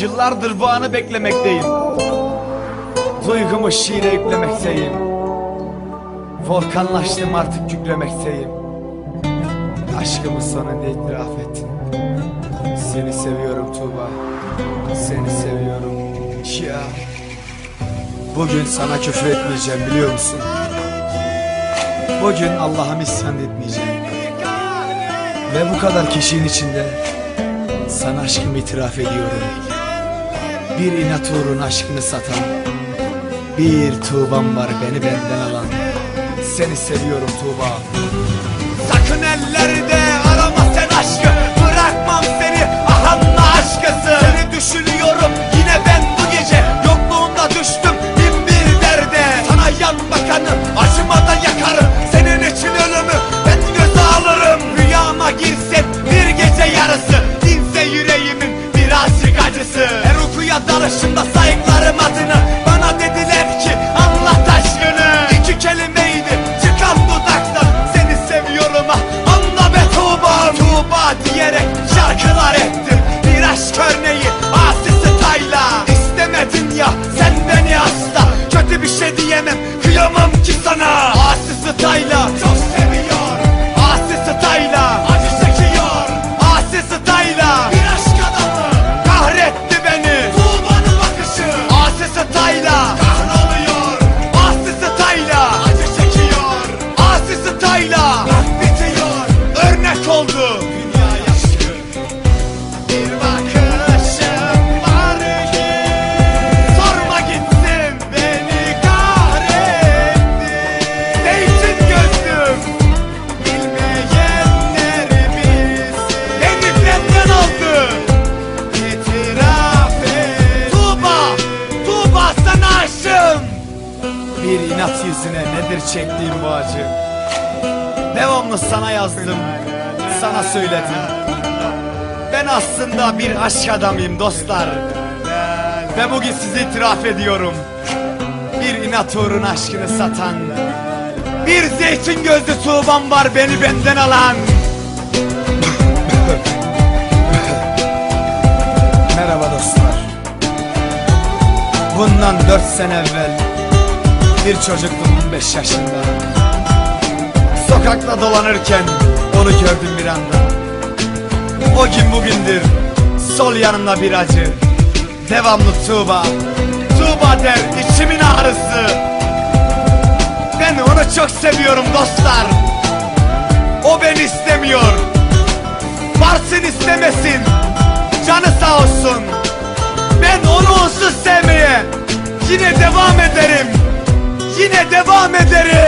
Yıllardır bu anı beklemekteyim. Duygumu şiire yüklemekteyim. Volkanlaştım artık yüklemekteyim. Aşkımı sonunda itiraf ettim. Seni seviyorum Tuğba. Seni seviyorum. Ya. Bugün sana küfür etmeyeceğim biliyor musun? Bugün Allah'a isyan etmeyeceğim. Ve bu kadar kişinin içinde sana aşkımı itiraf ediyorum. Bir inat uğruna aşkını satan Bir Tuğba'm var beni benden alan. Seni seviyorum Tuğba. Sakın ellerde aşkını inat yüzüne nedir çektiğim bu acı? Devamlı sana yazdım Sana söyledim. Ben aslında bir aşk adamıyım dostlar. Ve bugün size itiraf ediyorum. Bir inat uğruna aşkını satan Bir zeytin gözlü tuğbam var beni benden alan. Merhaba dostlar. Bundan dört sene evvel Bir çocuktum 15 yaşında. Sokakta dolanırken onu gördüm bir anda. O gün bugündür Sol yanımda bir acı. Devamlı Tuğba. Tuğba der içimin ağrısı. Ben onu çok seviyorum dostlar. O beni istemiyor. Varsın istemesin. Canı sağ olsun. Ben onu onsuz devam ederim